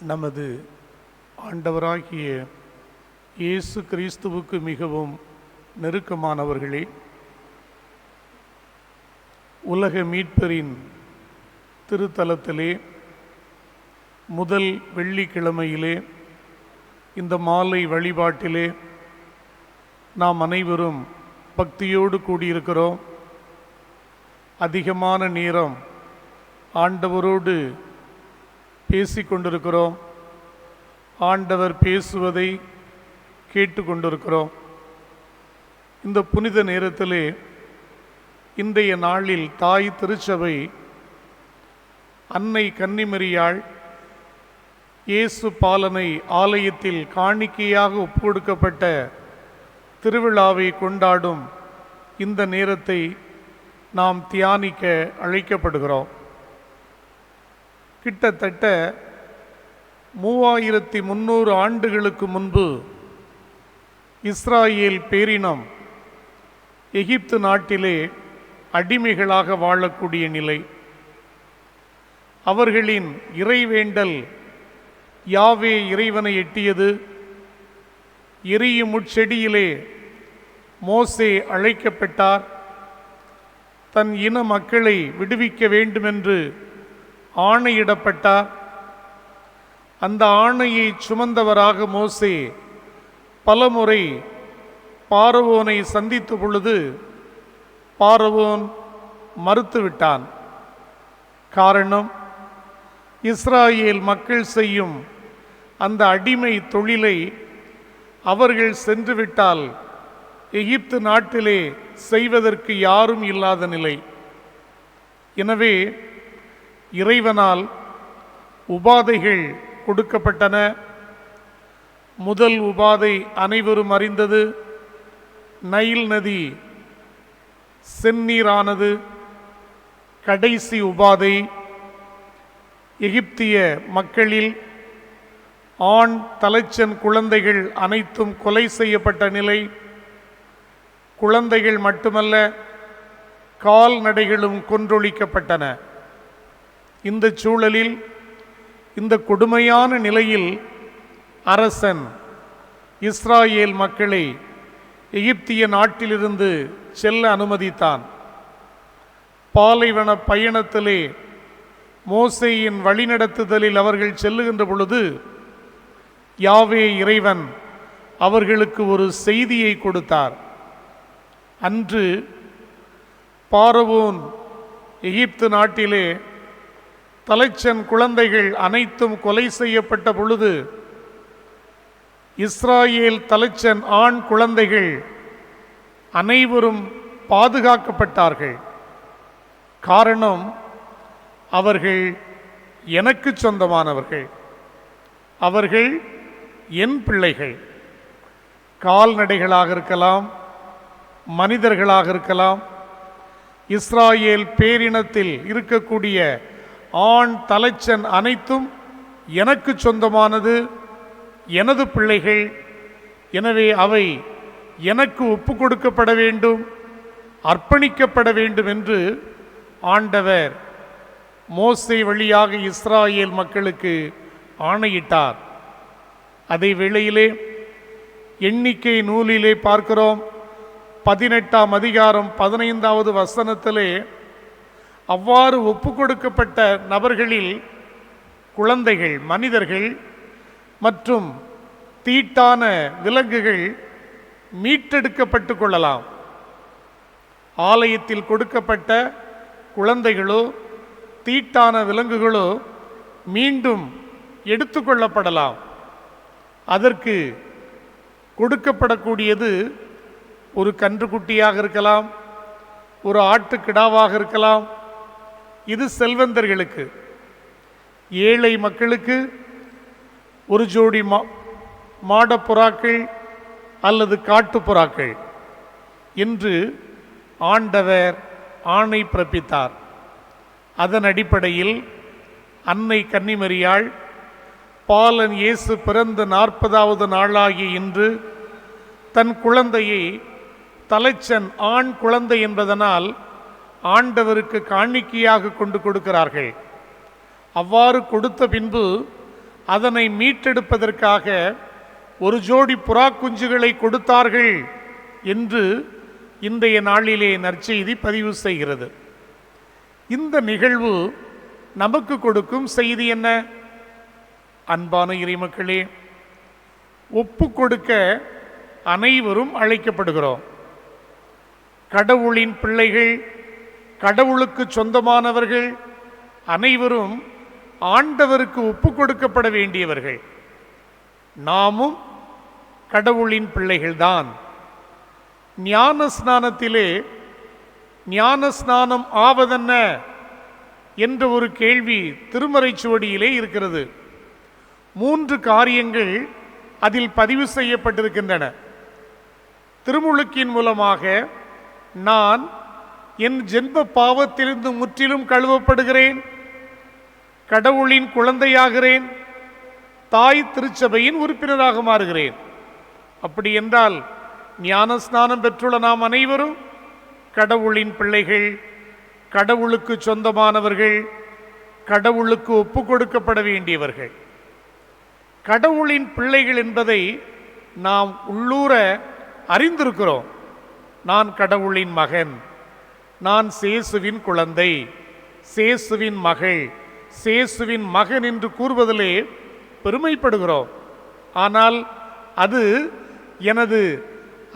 நமது ஆண்டவராகிய இயேசு கிறிஸ்துவுக்கு மிகவும் நெருக்கமானவர்களே உலக மீட்பரின் திருத்தலத்திலே முதல் வெள்ளிக்கிழமையிலே இந்த மாலை வழிபாட்டிலே நாம் அனைவரும் பக்தியோடு கூடியிருக்கிறோம். அதிகமான நேரம் ஆண்டவரோடு பேசிக்கொண்டிருக்கிறோம். ஆண்டவர் பேசுவதை கேட்டுக்கொண்டிருக்கிறோம். இந்த புனித நேரத்திலே இன்றைய நாளில் தாய் திருச்சபை அன்னை கன்னிமரியாள் இயேசு பாலனை ஆலயத்தில் காணிக்கையாக ஒப்புக்கொடுக்கப்பட்ட திருவிழாவை கொண்டாடும் இந்த நேரத்தை நாம் தியானிக்க அழைக்கப்படுகிறோம். கிட்டத்தட்ட மூவாயிரத்தி முந்நூறு ஆண்டுகளுக்கு முன்பு இஸ்ராயேல் பேரினம் எகிப்து நாட்டிலே அடிமைகளாக வாழக்கூடிய நிலை. அவர்களின் இறைவேண்டல் யாவே இறைவனை எட்டியது. எரியும் முட்செடியிலே மோசே அழைக்கப்பட்டார். தன் இன மக்களை விடுவிக்க வேண்டுமென்று ஆணையிடப்பட்டார். அந்த ஆணையை சுமந்தவராக மோசே பலமுறை பாரவோனை சந்தித்த பொழுது பாரவோன் மறுத்துவிட்டான். காரணம் இஸ்ராயேல் மக்கள் செய்யும் அந்த அடிமை தொழிலை அவர்கள் சென்றுவிட்டால் எகிப்து நாட்டிலே செய்வதற்கு யாரும் இல்லாத நிலை. எனவே இறைவனால் உபாதைகள் கொடுக்கப்பட்டன. முதல் உபாதை அனைவரும் அறிந்தது நைல் நதி செந்நீரானது கடைசி உபாதை. எகிப்திய மக்களில் ஆண் தலைச்சன் குழந்தைகள் அனைத்தும் கொலை செய்யப்பட்ட நிலை. குழந்தைகள் மட்டுமல்ல கால்நடைகளும் கொன்றொழிக்கப்பட்டன. இந்த சூழலில் இந்த கொடுமையான நிலையில் அரசன் இஸ்ராயேல் மக்களை எகிப்திய நாட்டிலிருந்து செல்ல அனுமதித்தான். பாலைவன பயணத்திலே மோசையின் வழிநடத்துதலில் அவர்கள் செல்லுகின்ற பொழுது யாவே இறைவன் அவர்களுக்கு ஒரு செய்தியை கொடுத்தார். அன்று பாரவோன் எகிப்து நாட்டிலே தலைச்சன் குழந்தைகள் அனைத்தும் கொலை செய்யப்பட்ட பொழுது இஸ்ராயேல் தலைச்சன் ஆண் குழந்தைகள் அனைவரும் பாதுகாக்கப்பட்டார்கள். காரணம் அவர்கள் எனக்கு சொந்தமானவர்கள். அவர்கள் என் பிள்ளைகள். கால்நடைகளாக இருக்கலாம் மனிதர்களாக இருக்கலாம் இஸ்ராயேல் பேரினத்தில் இருக்கக்கூடிய ஆண் தலைச்சன் அனைத்தும் எனக்கு சொந்தமானது எனது பிள்ளைகள். எனவே அவை எனக்கு ஒப்பு கொடுக்கப்பட வேண்டும் அர்ப்பணிக்கப்பட வேண்டும் என்று ஆண்டவர் மோசை வழியாக இஸ்ராயேல் மக்களுக்கு ஆணையிட்டார். அதே வேளையிலே எண்ணிக்கை நூலிலே பார்க்கிறோம் பதினெட்டாம் அதிகாரம் பதினைந்தாவது வசனத்திலே அவ்வாறு ஒப்பு கொடுக்கப்பட்ட நபர்களில் குழந்தைகள் மனிதர்கள் மற்றும் தீட்டான விலங்குகள் மீட்டெடுக்கப்பட்டு கொள்ளலாம். ஆலயத்தில் கொடுக்கப்பட்ட குழந்தைகளோ தீட்டான விலங்குகளோ மீண்டும் எடுத்துக்கொள்ளப்படலாம் அதற்கு கொடுக்கப்படக்கூடியது ஒரு கன்றுக்குட்டியாக இருக்கலாம் ஒரு ஆட்டுக்கிடாவாக இருக்கலாம் இது செல்வந்தர்களுக்கு ஏழை மக்களுக்கு ஒரு ஜோடி மா மாடப்புறாக்கள் அல்லது காட்டுப்புறாக்கள் என்று ஆண்டவர் ஆணை பிறப்பித்தார். அதன் அடிப்படையில் அன்னை கன்னிமரியாள் பாலன் இயேசு பிறந்த நாற்பதாவது நாளாகிய இன்று தன் குழந்தையை தலைச்சன் ஆண் குழந்தை என்பதனால் ஆண்டவருக்கு காணிக்கையாக கொண்டு கொடுக்கிறார்கள். அவ்வாறு கொடுத்த பின்பு அதனை மீட்டெடுப்பதற்காக ஒரு ஜோடி புறா குஞ்சுகளை கொடுத்தார்கள் என்று இன்றைய நாளிலே நற்செய்தி பதிவு செய்கிறது. இந்த நிகழ்வு நமக்கு கொடுக்கும் செய்தி என்ன? அன்பான இறைமக்களே ஒப்பு கொடுக்க அனைவரும் அழைக்கப்படுகிறோம். கடவுளின் பிள்ளைகள் கடவுளுக்கு சொந்தமானவர்கள் அனைவரும் ஆண்டவருக்கு ஒப்பு கொடுக்கப்பட வேண்டியவர்கள். நாமும் கடவுளின் பிள்ளைகள்தான். ஞான ஸ்நானத்திலே ஞான ஸ்நானம் ஆவதென்ன? என்ற ஒரு கேள்வி திருமறை சுவடியிலே இருக்கிறது. மூன்று காரியங்கள் அதில் பதிவு செய்யப்பட்டிருக்கின்றன. திருமுழுக்கின் மூலமாக நான் என் ஜென்ம பாவத்திலிருந்து முற்றிலும் கழுவப்படுகிறேன். கடவுளின் குழந்தையாகிறேன். தாய் திருச்சபையின் உறுப்பினராக மாறுகிறேன். அப்படி என்றால் ஞான ஸ்நானம் பெற்றுள்ள நாம் அனைவரும் கடவுளின் பிள்ளைகள் கடவுளுக்கு சொந்தமானவர்கள் கடவுளுக்கு ஒப்பு கொடுக்கப்பட வேண்டியவர்கள். கடவுளின் பிள்ளைகள் என்பதை நாம் உள்ளூர அறிந்திருக்கிறோம். நான் கடவுளின் மகன். நான் சேசுவின் குழந்தை சேசுவின் மகள் சேசுவின் மகன் என்று கூறுவதிலே பெருமைப்படுகிறோம். ஆனால் அது எனது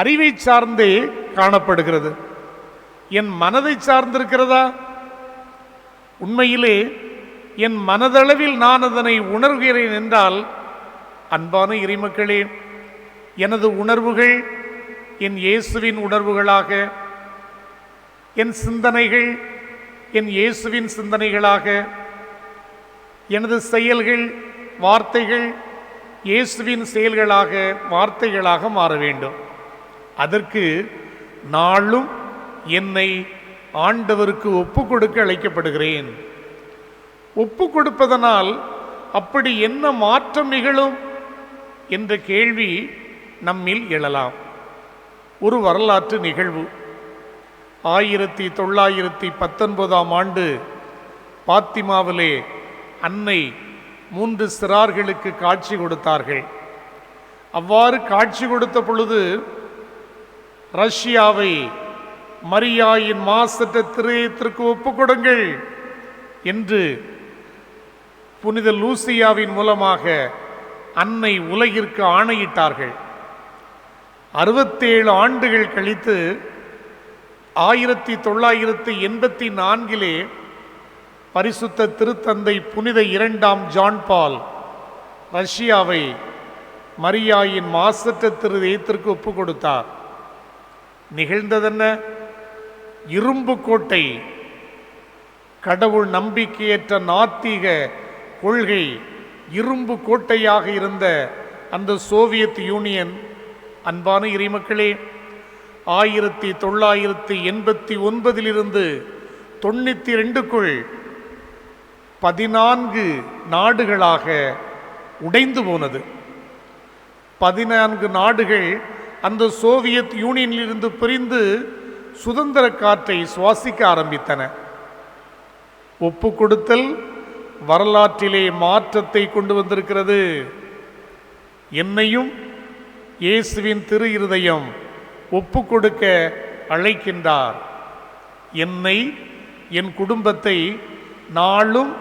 அறிவை சார்ந்தே காணப்படுகிறது. என் மனதை சார்ந்திருக்கிறதா? உண்மையிலே என் மனதளவில் நான் அதனை உணர்கிறேன் என்றால் அன்பான இறைமக்களே எனது உணர்வுகள் என் இயேசுவின் உணர்வுகளாக என் சிந்தனைகள் என் இயேசுவின் சிந்தனைகளாக எனது செயல்கள் வார்த்தைகள் இயேசுவின் செயல்களாக வார்த்தைகளாக மாற வேண்டும். அதற்கு நாளும் என்னை ஆண்டவருக்கு ஒப்பு கொடுக்க அழைக்கப்படுகிறேன். ஒப்பு கொடுப்பதனால் அப்படி என்ன மாற்றம் நிகழும்? என்ற கேள்வி நம்மில் எழலாம். ஒரு வரலாற்று நிகழ்வு. ஆயிரத்தி தொள்ளாயிரத்தி பத்தொன்பதாம் ஆண்டு பாத்திமாவிலே அன்னை மூன்று சிறார்களுக்கு காட்சி கொடுத்தார்கள். அவ்வாறு காட்சி கொடுத்த பொழுது ரஷ்யாவை மரியாயின் மாசற்ற திரையத்திற்கு ஒப்புக்கொடுங்கள் என்று புனித லூசியாவின் மூலமாக அன்னை உலகிற்கு ஆணையிட்டார்கள். அறுபத்தேழு ஆண்டுகள் கழித்து ஆயிரத்தி தொள்ளாயிரத்தி எண்பத்தி நான்கிலே பரிசுத்த திருத்தந்தை புனித இரண்டாம் ஜான் பால் ரஷ்யாவை மரியாயின் மாசற்ற திருதயத்திற்கு ஒப்பு கொடுத்தார். நிகழ்ந்ததென்ன? இரும்பு கோட்டை கடவுள் நம்பிக்கையற்ற நாத்திக கொள்கை இரும்பு கோட்டையாக இருந்த அந்த சோவியத் யூனியன். அன்பான இறைமக்களே ஆயிரத்தி தொள்ளாயிரத்தி எண்பத்தி ஒன்பதிலிருந்து தொண்ணூற்றி ரெண்டுக்குள் பதினான்கு நாடுகளாக உடைந்து போனது. பதினான்கு நாடுகள் அந்த சோவியத் யூனியனிலிருந்து பிரிந்து சுதந்திர காற்றை சுவாசிக்க ஆரம்பித்தன. ஒப்பு கொடுத்தல் வரலாற்றிலே மாற்றத்தை கொண்டு வந்திருக்கிறது. என்னையும் இயேசுவின் திரு இருதயம் ஒப்பு கொடுக்க அழைக்கின்றார். என்னை என் குடும்பத்தை நாளும்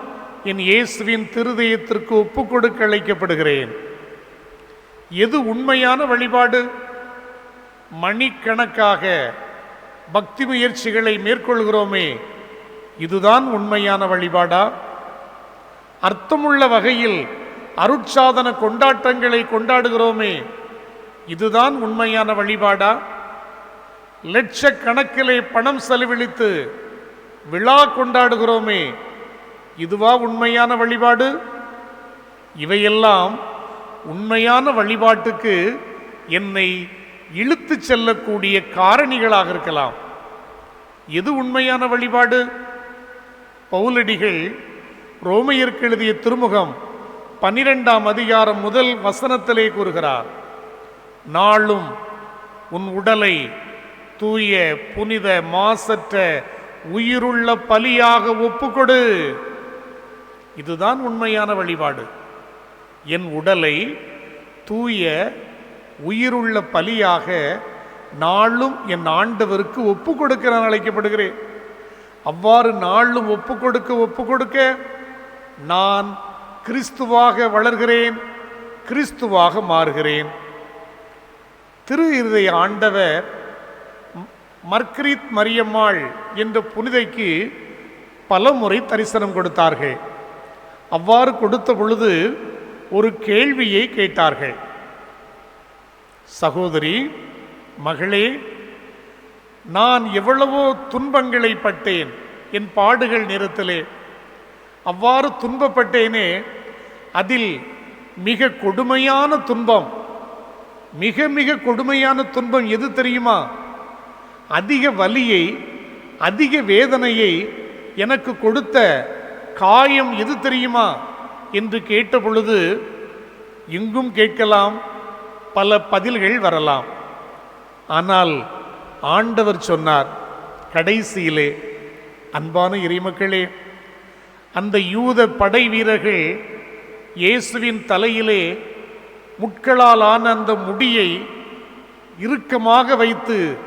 என் இயேசுவின் திருதயத்திற்கு ஒப்பு கொடுக்க அழைக்கப்படுகிறேன். எது உண்மையான வழிபாடு? மணிக்கணக்காக பக்தி முயற்சிகளை மேற்கொள்கிறோமே இதுதான் உண்மையான வழிபாடா? அர்த்தமுள்ள வகையில் அருட்சாதன கொண்டாட்டங்களை கொண்டாடுகிறோமே இதுதான் உண்மையான வழிபாடா? லட்சக்கணக்கிலே பணம் செலவழித்து விழா கொண்டாடுகிறோமே இதுவா உண்மையான வழிபாடு? இவையெல்லாம் உண்மையான வழிபாட்டுக்கு என்னை இழுத்துச் செல்லக்கூடிய காரணிகளாக இருக்கலாம். எது உண்மையான வழிபாடு? பவுலடிகள் ரோமையருக்கு எழுதிய திருமுகம் பன்னிரெண்டாம் அதிகாரம் முதல் வசனத்திலே கூறுகிறார் நாளும் உன் உடலை தூய புனித மாசற்ற உயிருள்ள பலியாக ஒப்புக்கொடு. இதுதான் உண்மையான வழிபாடு. என் உடலை தூய உயிருள்ள பலியாக நாளும் என் ஆண்டவருக்கு ஒப்பு கொடுக்க நான் அழைக்கப்படுகிறேன். அவ்வாறு நாளும் ஒப்பு கொடுக்க ஒப்பு கொடுக்க நான் கிறிஸ்துவாக வளர்கிறேன் கிறிஸ்துவாக மாறுகிறேன். திரு இருதய ஆண்டவர் மர்கரீத் மரியம்மாள் என்ற புனிதைக்கு பல முறை தரிசனம் கொடுத்தார்கள். அவ்வாறு கொடுத்த பொழுது ஒரு கேள்வியை கேட்டார்கள். சகோதரி மகளே நான் எவ்வளவோ துன்பங்களை பட்டேன் என் பாடுகள் நேரத்திலே. அவ்வாறு துன்பப்பட்டேனே அதில் மிக கொடுமையான துன்பம் மிக மிக கொடுமையான துன்பம் எது தெரியுமா? அதிக வலியை அதிக வேதனையை எனக்கு கொடுத்த காயம் எது தெரியுமா? என்று கேட்ட பொழுது இங்கும் கேட்கலாம் பல பதில்கள் வரலாம். ஆனால் ஆண்டவர் சொன்னார் கடைசியிலே அன்பான இறைமக்களே அந்த யூத படை வீரர்கள் இயேசுவின் தலையிலே முட்களால் ஆன அந்த முடியை இறுக்கமாக வைத்து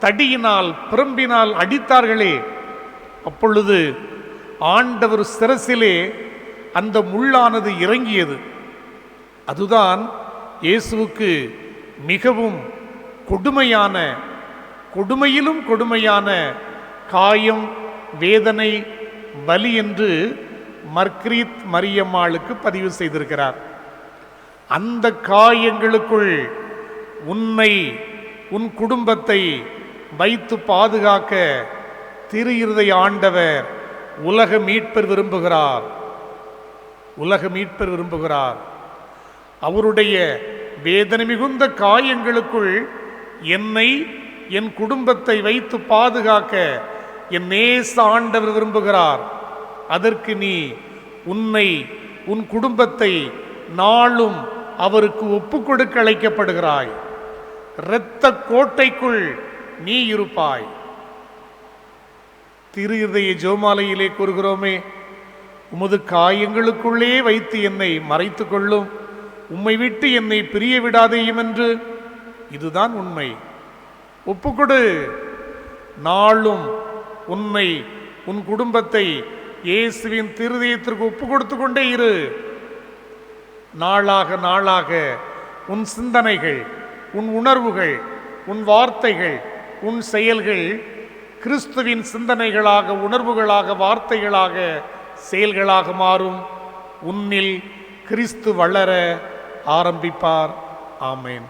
தடியினால் பிரம்பினால் அடித்தார்களே. அப்பொழுது ஆண்டவர் சிரசிலே அந்த முள்ளானது இறங்கியது. அதுதான் இயேசுவுக்கு மிகவும் கொடுமையான கொடுமையிலும் கொடுமையான காயம் வேதனை வலி என்று மர்க்ரீத் மரியம்மாளுக்கு பதிவு செய்திருக்கிறார். அந்த காயங்களுக்குள் உன்னை உன் குடும்பத்தை வைத்து பாதுகாக்க திரு இருதய ஆண்டவர் உலக மீட்பர் விரும்புகிறார். உலக மீட்பர் விரும்புகிறார். அவருடைய வேதனை மிகுந்த காயங்களுக்குள் என்னை என் குடும்பத்தை வைத்து பாதுகாக்க என் நேச ஆண்டவர் விரும்புகிறார். அதற்கு நீ உன்னை உன் குடும்பத்தை நாளும் அவருக்கு ஒப்புக் கொடுக்க அழைக்கப்படுகிறாய். இரத்த கோட்டைக்குள் நீ இருப்பாய். திரு இதய ஜோமாலையிலே கூறுகிறோமே உமது காயங்களுக்குள்ளே வைத்து என்னை மறைத்து கொள்ளும் உம்மை விட்டு என்னை பிரிய விடாதேயும் என்று இதுதான் உண்மை. ஒப்புக்கொடு. நாளும் உன்னை உன் குடும்பத்தை இயேசுவின் திருதயத்திற்கு ஒப்பு கொடுத்து கொண்டே இரு. நாளாக நாளாக உன் சிந்தனைகள் உன் உணர்வுகள் உன் வார்த்தைகள் உன் செயல்கள் கிறிஸ்துவின் சிந்தனைகளாக உணர்வுகளாக வார்த்தைகளாக செயல்களாக மாறும். உன்னில் கிறிஸ்து வளர ஆரம்பிப்பார். ஆமேன்.